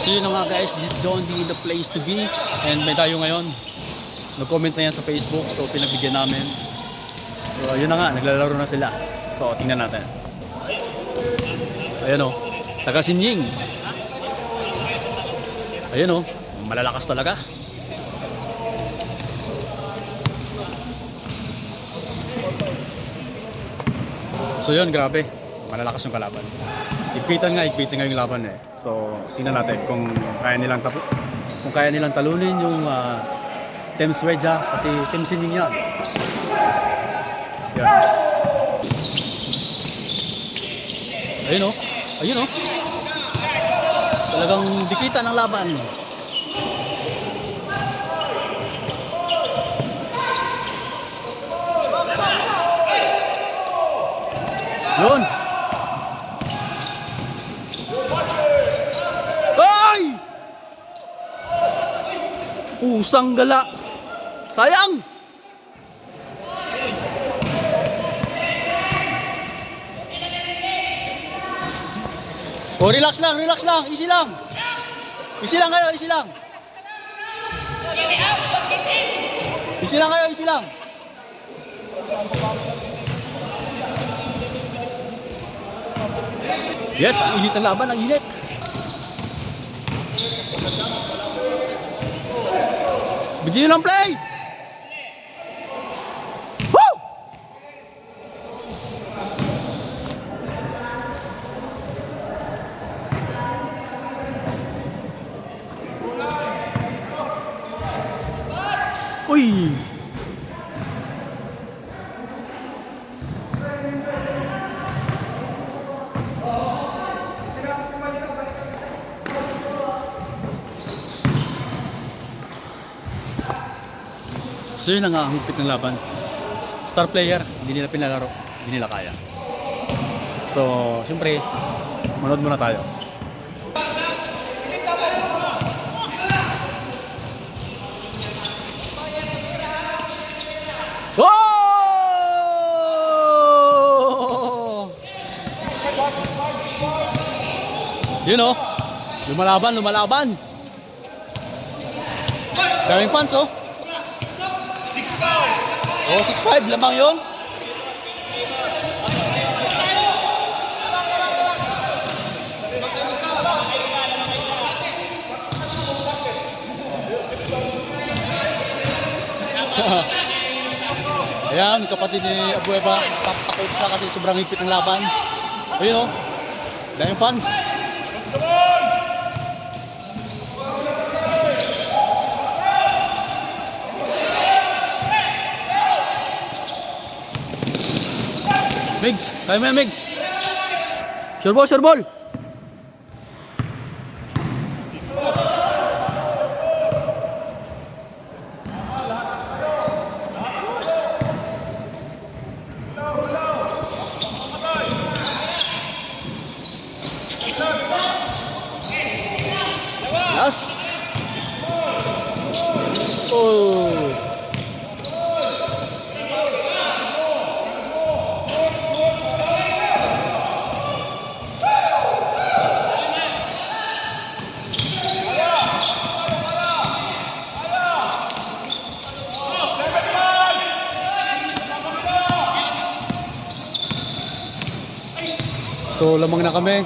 So yun nga guys, this is John D, the place to be. And may tayo ngayon. Nag-comment na yan sa Facebook, so pinagbigyan namin. So yun na nga, naglalaro na sila. So tingnan natin. Ayan o, taga Sinying. Ayan o, malalakas talaga. So yun, grabe. Malalakas yung kalaban. Igpitan nga, igpitan nga yung laban eh. So, tingnan natin kung kaya nilang tapu kung kaya nilang talunin yung uh, Team Swedja kasi Team Sining yan. Yan. Ayun oh. Ayun oh. Talagang dikitan ang laban. Yun. Ay! Pusang gala. Sayang! O, relax lang, relax lang, easy lang. Easy lang kayo, easy lang. Easy lang kayo, easy lang. Yes, ang init ng laban, ang init. Bigyan ng play! Woo! Uy! So yun ang higpit ng laban. Star player, hindi nila pinalaro, hindi nila kaya. So, siyempre, manood muna tayo. Oh! Yun oh. Lumalaban, lumalaban. Daming fans oh. Oh, 6'5", lamang yun. Ayan, kapatid ni Abueva, papakoach na kasi sobrang higpit ng laban. Ayun o, daming fans. Migs, kaya mo yan, Migs. Sure ball, sure ball. Yes. Oh. So lamang na kami.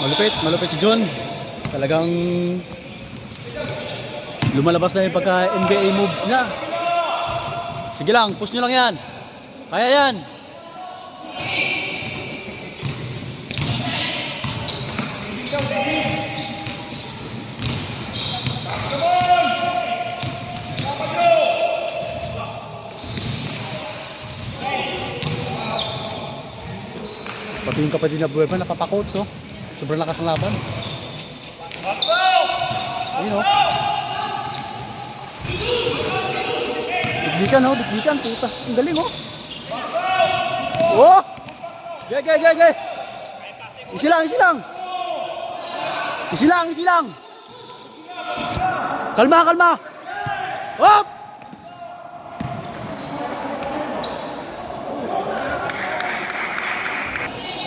Malupit, malupit si John. Talagang lumalabas na yung pagka NBA moves niya. Sige lang, push nyo lang yan. Kaya yan. Pati yung kapatid na Buweba napapakots oh. Sobrang lakas ng laban. Ayun oh. Dikdikan oh, dikdikan puta. Ang galing oh. Oh! Gay, gay, gay, gay. Isi lang, isi lang. Isi lang, isi lang. Kalma, kalma. Hop!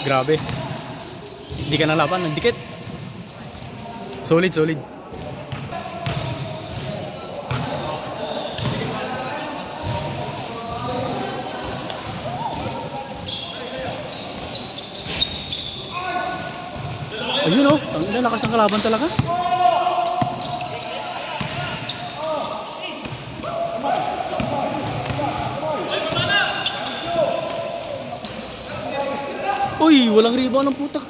Grabe. Hindi ka ng laban, nagdikit. Solid, solid. Ayun oh, ang lakas ng kalaban talaga. Uy, walang rebound ng putak.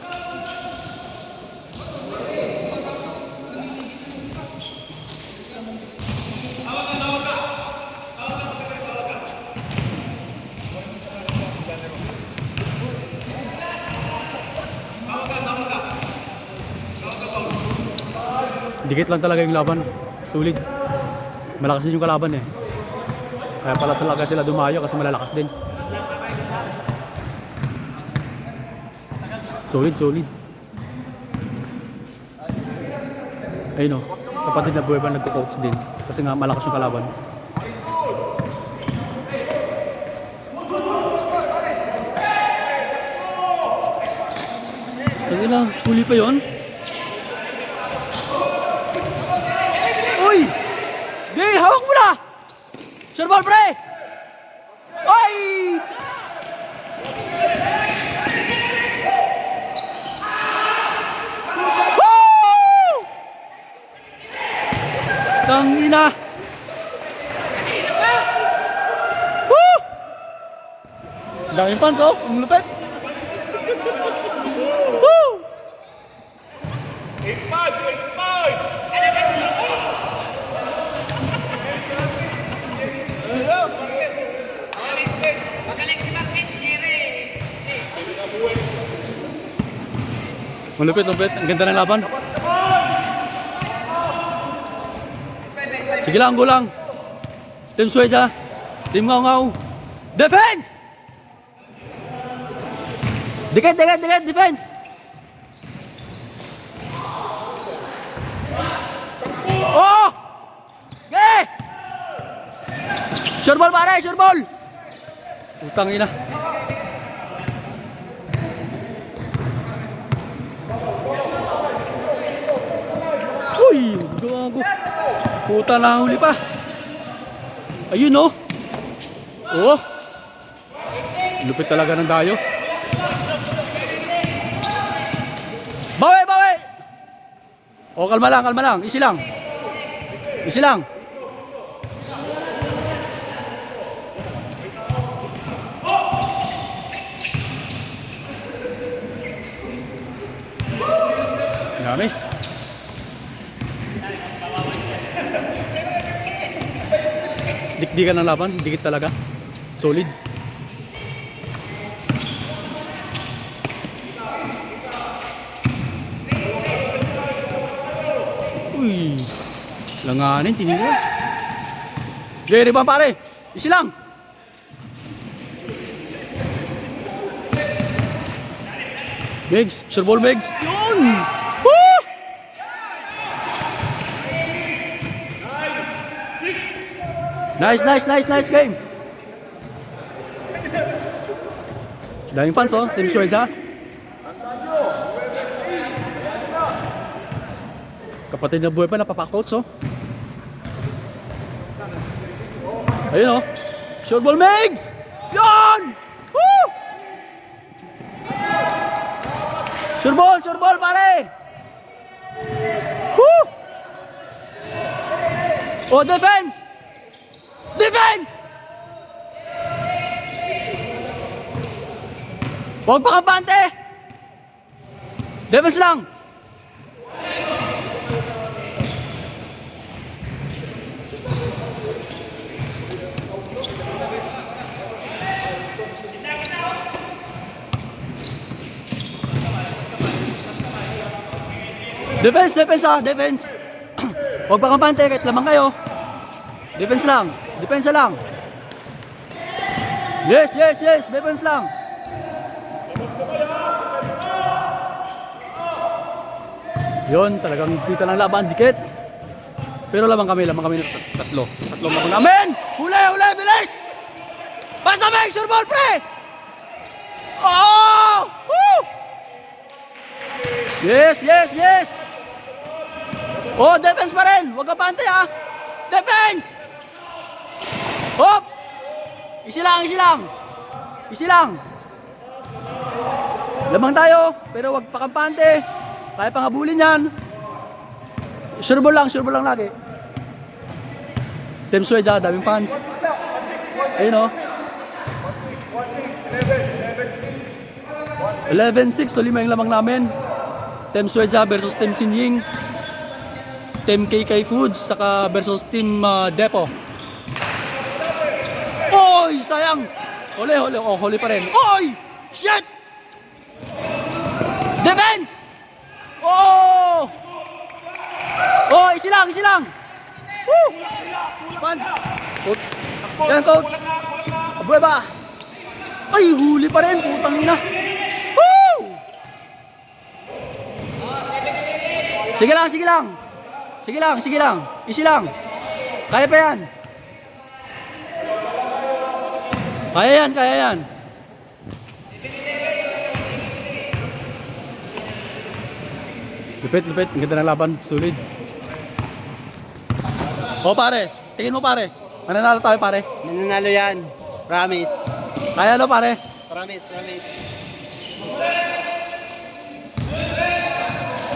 Dikit lang talaga yung laban. Sulit. Malakas din yung kalaban eh. Kaya pala talaga sila dumayo kasi malalakas din. Solid, solid. Ayun o. Kapatid na buhay ba nagko-coach din. Kasi nga malakas yung kalaban. Sige na, huli pa yon. Uy! Gay, hawak mo na! Sure ball, pre! Uy! Woo! Tangina! Woo! Ang daming fans, oh. Ang lupit. Woo! Malupit, malupit. Ang ganda ng laban. Sige lang, gulang. Team Sueja. Team Ngau Ngau. Defense! Dikit, dikit, dikit. Defense! Oh! Okay! Sure ball pare, sure ball! Utang ina. Uy, gago. Puta na huli pa. Ayun oh. Oh. Lupit talaga ng dayo. Bawi, bawi. Oh, kalma lang, kalma lang. Easy lang. Easy lang. Dikdikan ng laban, dikit talaga. Solid. Uy. Langanin, tinigil. Jerry ba pare? Isi lang. Megs, sure ball Megs. Yun! Woo! Nice, nice, nice, nice game. Daming fans oh, Team Sueza. Kapatid na buhay pa napapakots oh. Ayun oh. Short ball Megs! Yun! Woo! Sure ball, sure ball pare! Woo! Oh, defense! Defense! Huwag pa kampante! Defense lang! Defense, defense ah, defense. Huwag pa kampante, kahit lamang kayo. Defense lang, defense lang. Yes, yes, yes, defense lang. Yun, talagang kita ng laban, dikit. Pero lamang kami, lamang kami tatlo. Tatlo na namin! Huli, huli, bilis! Basta make sure ball, pre! Oh! Woo! Yes, yes, yes! Oh, defense pa rin. Huwag ka pante ah. Defense! Hop! Easy lang, easy lang. Easy lang. Lamang tayo, pero wag pa kampante. Kaya pang habulin yan. Sure ball lang, sure ball lang lagi. Team Swede ah, daming fans. Ayun oh. 11-6, so yung lamang namin. Team Sueja versus Team Sinying. Team KK Foods, saka versus Team ah, Depo. Oy, sayang! Huli, huli. Oh, huli pa rin. Oy! Shit! Defense! Oh! Oh, isi lang, isi lang! Woo! Fans! Coach. Yan, coach. Abuhay ba? Ay, huli pa rin. Putang ina. Woo! Sige lang, sige lang. Sige lang, sige lang. Easy lang. Kaya pa yan. Kaya yan, kaya yan. Lupit, lupit. Ang ganda ng laban. Sulit. O pare, tingin mo pare. Mananalo tayo pare. Mananalo yan. Promise. Kaya no pare. Promise, promise.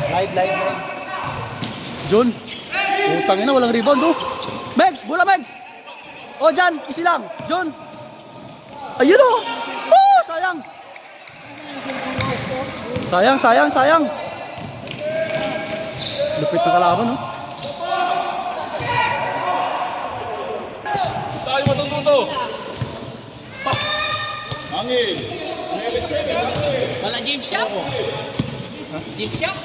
Live, live, live. John. Putang ina, walang rebound oh. Megs, bola Megs. Oh, Jan, isi lang. John. Ayun oh. Oh, sayang. Sayang, sayang, sayang. Lupit ng kalaban oh. Tayo matututo. Hangin. Wala gym shop? Gym shop?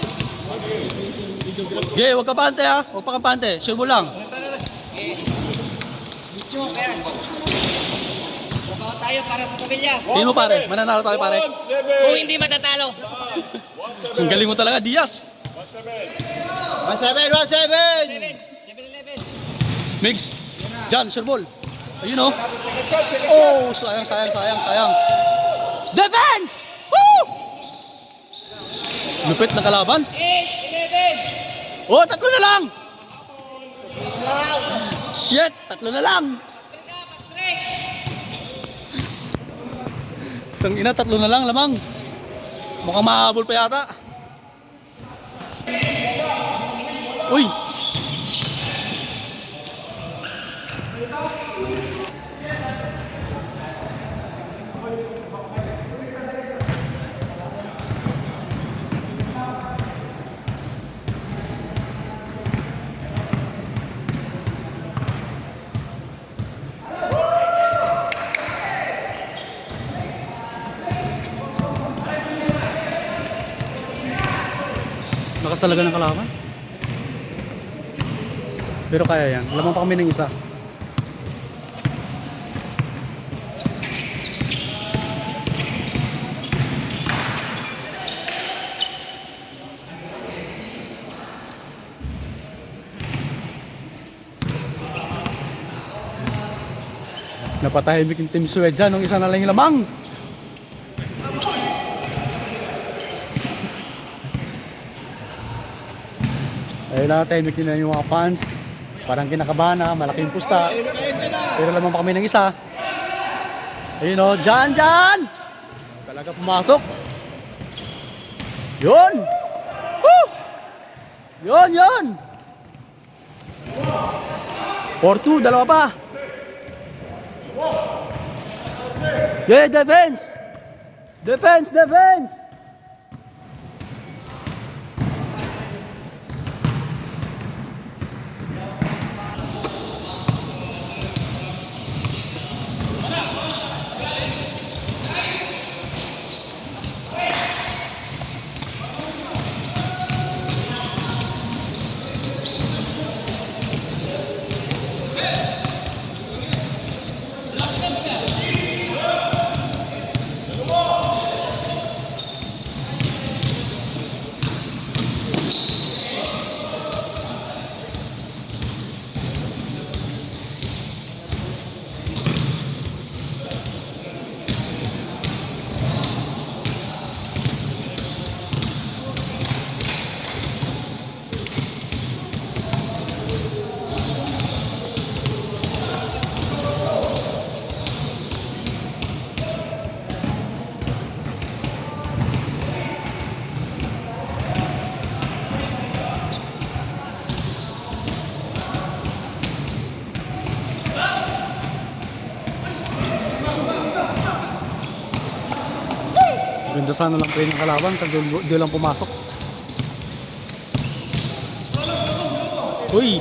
Gay, wag ka pante ha. Wag pa kampante. Sure mo lang. Baka tayo para sa pamilya. Tingin mo pare, mananalo tayo pare. Kung hindi matatalo. Ang galing mo talaga, Diaz. 1-7, 1-7! 7-11. Migs. Jan, sure ball. Ayun oh. Oh, sayang, sayang, sayang, sayang. Defense! Woo! Lupit ng kalaban. 8-11. Oh, tatlo na lang. Shit, tatlo na lang. Tang ina, tatlo na lang lamang. Mukhang mahabol pa yata. Uy! Talaga ng kalaban. Pero kaya yan. Lamang pa kami ng isa. Napatahimik yung Team Suedja nung isa na lang yung lamang. Ayun na, tahimik din na yung mga fans. Parang kinakabahan na, malaking pusta. Pero lamang pa kami ng isa. Ayun o, dyan, dyan! Talaga pumasok. Yun! Woo! Yun, yun! 4-2, dalawa pa. Yeah, defense! Defense, defense! Ganda sana lang play ng kalaban pag doon doon lang pumasok. Uy!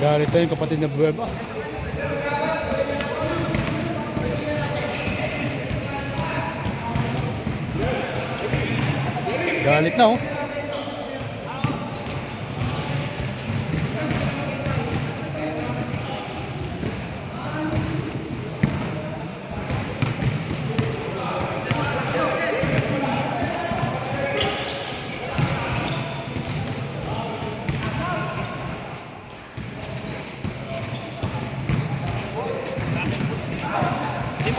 Pa yung kapatid na Buweba. Galit na oh.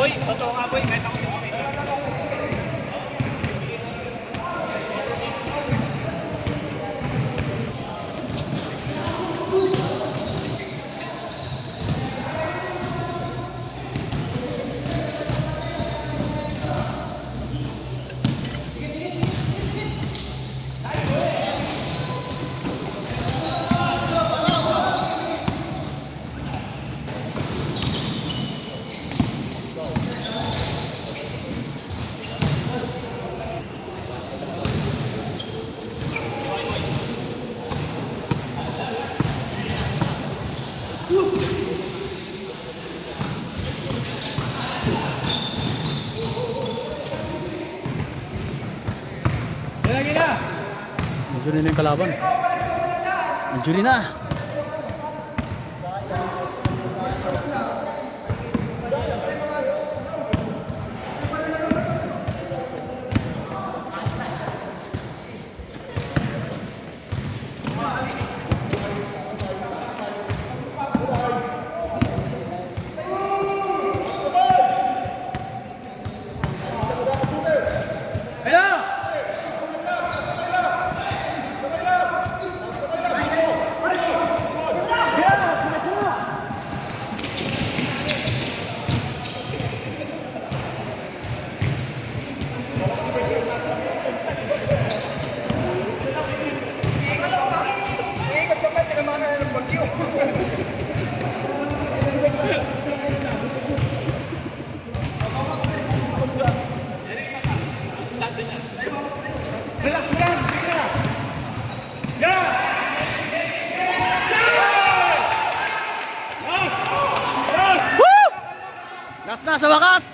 可以合作的话可以来找 Na yung kalaban. Injury na. Last na sa wakas!